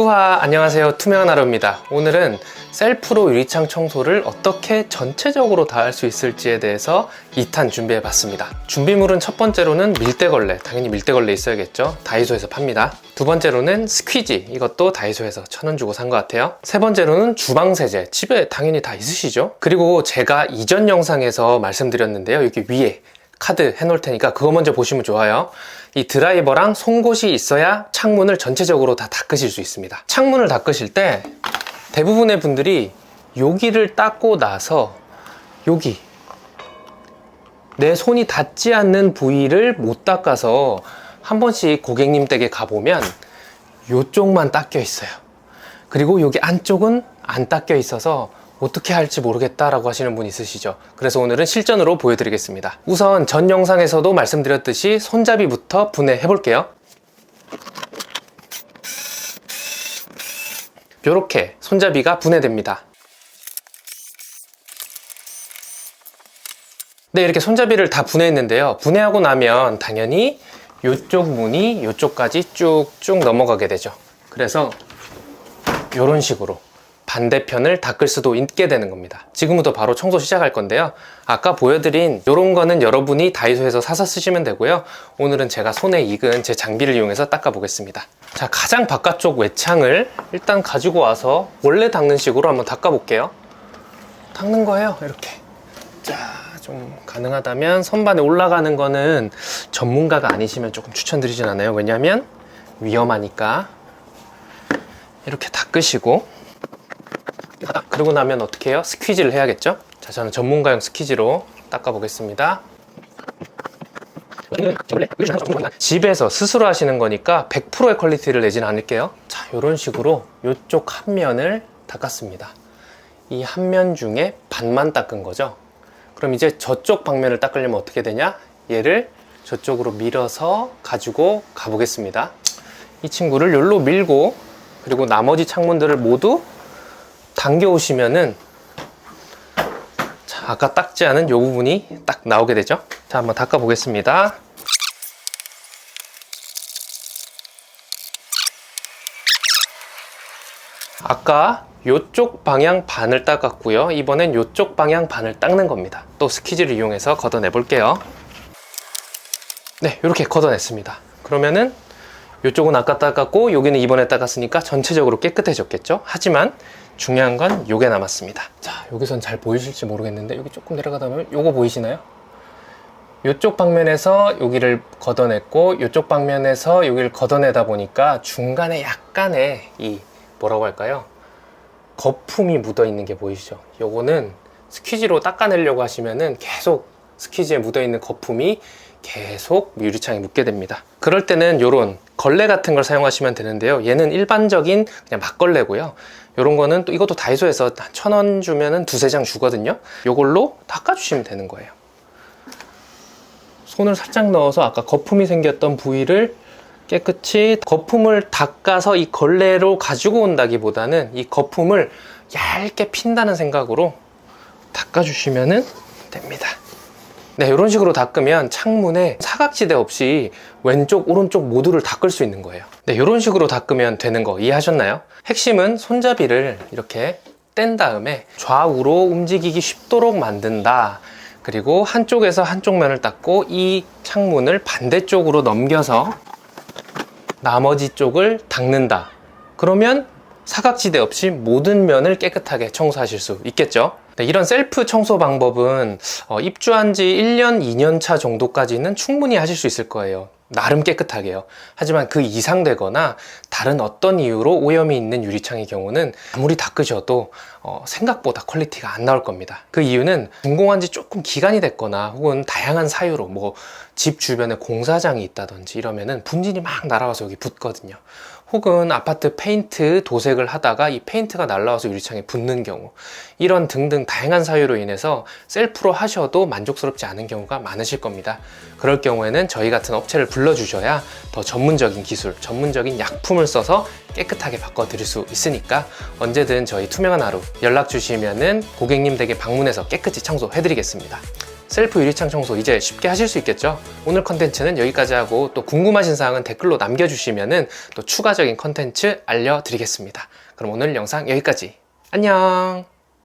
후하 안녕하세요. 투명한 하루입니다. 오늘은 셀프로 유리창 청소를 어떻게 전체적으로 다 할 수 있을지에 대해서 2탄 준비해 봤습니다. 준비물은 첫 번째로는 밀대걸레 당연히 밀대걸레 있어야겠죠? 다이소에서 팝니다. 두 번째로는 스퀴지 이것도 다이소에서 천 원 주고 산 것 같아요. 세 번째로는 주방세제 집에 당연히 다 있으시죠? 그리고 제가 이전 영상에서 말씀드렸는데요. 여기 위에 카드 해놓을 테니까 그거 먼저 보시면 좋아요. 이 드라이버랑 송곳이 있어야 창문을 전체적으로 다 닦으실 수 있습니다. 창문을 닦으실 때 대부분의 분들이 여기를 닦고 나서 여기 내 손이 닿지 않는 부위를 못 닦아서 한 번씩 고객님 댁에 가보면 이쪽만 닦여 있어요. 그리고 여기 안쪽은 안 닦여 있어서 어떻게 할지 모르겠다라고 하시는 분 있으시죠? 그래서 오늘은 실전으로 보여드리겠습니다. 우선 전 영상에서도 말씀드렸듯이 손잡이부터 분해해 볼게요. 이렇게 손잡이가 분해됩니다. 네, 이렇게 손잡이를 다 분해했는데요. 분해하고 나면 당연히 이쪽 문이 이쪽까지 쭉쭉 넘어가게 되죠. 그래서 이런 식으로 반대편을 닦을 수도 있게 되는 겁니다. 지금부터 바로 청소 시작할 건데요. 아까 보여드린 이런 거는 여러분이 다이소에서 사서 쓰시면 되고요. 오늘은 제가 손에 익은 제 장비를 이용해서 닦아 보겠습니다. 자, 가장 바깥쪽 외창을 일단 가지고 와서 원래 닦는 식으로 한번 닦아 볼게요. 닦는 거예요, 이렇게. 자, 좀 가능하다면 선반에 올라가는 거는 전문가가 아니시면 조금 추천드리진 않아요. 왜냐면 위험하니까. 이렇게 닦으시고 그러고 나면 어떻게 해요? 스퀴즈를 해야겠죠? 자, 저는 전문가용 스퀴즈로 닦아 보겠습니다. 집에서 스스로 하시는 거니까 100%의 퀄리티를 내진 않을게요. 자, 이런 식으로 이쪽 한 면을 닦았습니다. 이 한 면 중에 반만 닦은 거죠. 그럼 이제 저쪽 방면을 닦으려면 어떻게 되냐? 얘를 저쪽으로 밀어서 가지고 가보겠습니다. 이 친구를 여기로 밀고 그리고 나머지 창문들을 모두 당겨 오시면은 자, 아까 닦지 않은 이 부분이 딱 나오게 되죠. 자, 한번 닦아 보겠습니다. 아까 이쪽 방향 반을 닦았고요. 이번엔 이쪽 방향 반을 닦는 겁니다. 또 스키즈를 이용해서 걷어내 볼게요. 네, 이렇게 걷어냈습니다. 그러면은 이쪽은 아까 닦았고 여기는 이번에 닦았으니까 전체적으로 깨끗해졌겠죠? 하지만 중요한 건 요게 남았습니다. 자, 여기선 잘 보이실지 모르겠는데 여기 조금 내려가다 보면 요거 보이시나요? 이쪽 방면에서 여기를 걷어냈고 이쪽 방면에서 여기를 걷어내다 보니까 중간에 약간의 이 뭐라고 할까요? 거품이 묻어 있는 게 보이시죠? 요거는 스퀴지로 닦아내려고 하시면은 계속 스퀴지에 묻어 있는 거품이 계속 유리창에 묻게 됩니다. 그럴 때는 요런 걸레 같은 걸 사용하시면 되는데요. 얘는 일반적인 그냥 막걸레고요. 요런 거는 또 이것도 다이소에서 천 원 주면은 두세 장 주거든요. 요걸로 닦아주시면 되는 거예요. 손을 살짝 넣어서 아까 거품이 생겼던 부위를 깨끗이 거품을 닦아서 이 걸레로 가지고 온다기보다는 이 거품을 얇게 핀다는 생각으로 닦아주시면 됩니다. 네, 이런 식으로 닦으면 창문에 사각지대 없이 왼쪽, 오른쪽 모두를 닦을 수 있는 거예요. 네, 이런 식으로 닦으면 되는 거 이해하셨나요? 핵심은 손잡이를 이렇게 뗀 다음에 좌우로 움직이기 쉽도록 만든다. 그리고 한쪽에서 한쪽 면을 닦고 이 창문을 반대쪽으로 넘겨서 나머지 쪽을 닦는다. 그러면 사각지대 없이 모든 면을 깨끗하게 청소하실 수 있겠죠. 네, 이런 셀프 청소 방법은 어, 입주한 지 1년, 2년 차 정도까지는 충분히 하실 수 있을 거예요. 나름 깨끗하게요. 하지만 그 이상 되거나 다른 어떤 이유로 오염이 있는 유리창의 경우는 아무리 닦으셔도 어, 생각보다 퀄리티가 안 나올 겁니다. 그 이유는 준공한 지 조금 기간이 됐거나 혹은 다양한 사유로 뭐 집 주변에 공사장이 있다든지 이러면은 분진이 막 날아와서 여기 붙거든요. 혹은 아파트 페인트 도색을 하다가 이 페인트가 날라와서 유리창에 붙는 경우 이런 등등 다양한 사유로 인해서 셀프로 하셔도 만족스럽지 않은 경우가 많으실 겁니다 그럴 경우에는 저희 같은 업체를 불러주셔야 더 전문적인 기술 전문적인 약품을 써서 깨끗하게 바꿔 드릴 수 있으니까 언제든 저희 투명한 하루 연락 주시면은 고객님 댁에 방문해서 깨끗이 청소해 드리겠습니다 셀프 유리창 청소 이제 쉽게 하실 수 있겠죠? 오늘 컨텐츠는 여기까지 하고 또 궁금하신 사항은 댓글로 남겨주시면은 또 추가적인 컨텐츠 알려드리겠습니다. 그럼 오늘 영상 여기까지. 안녕!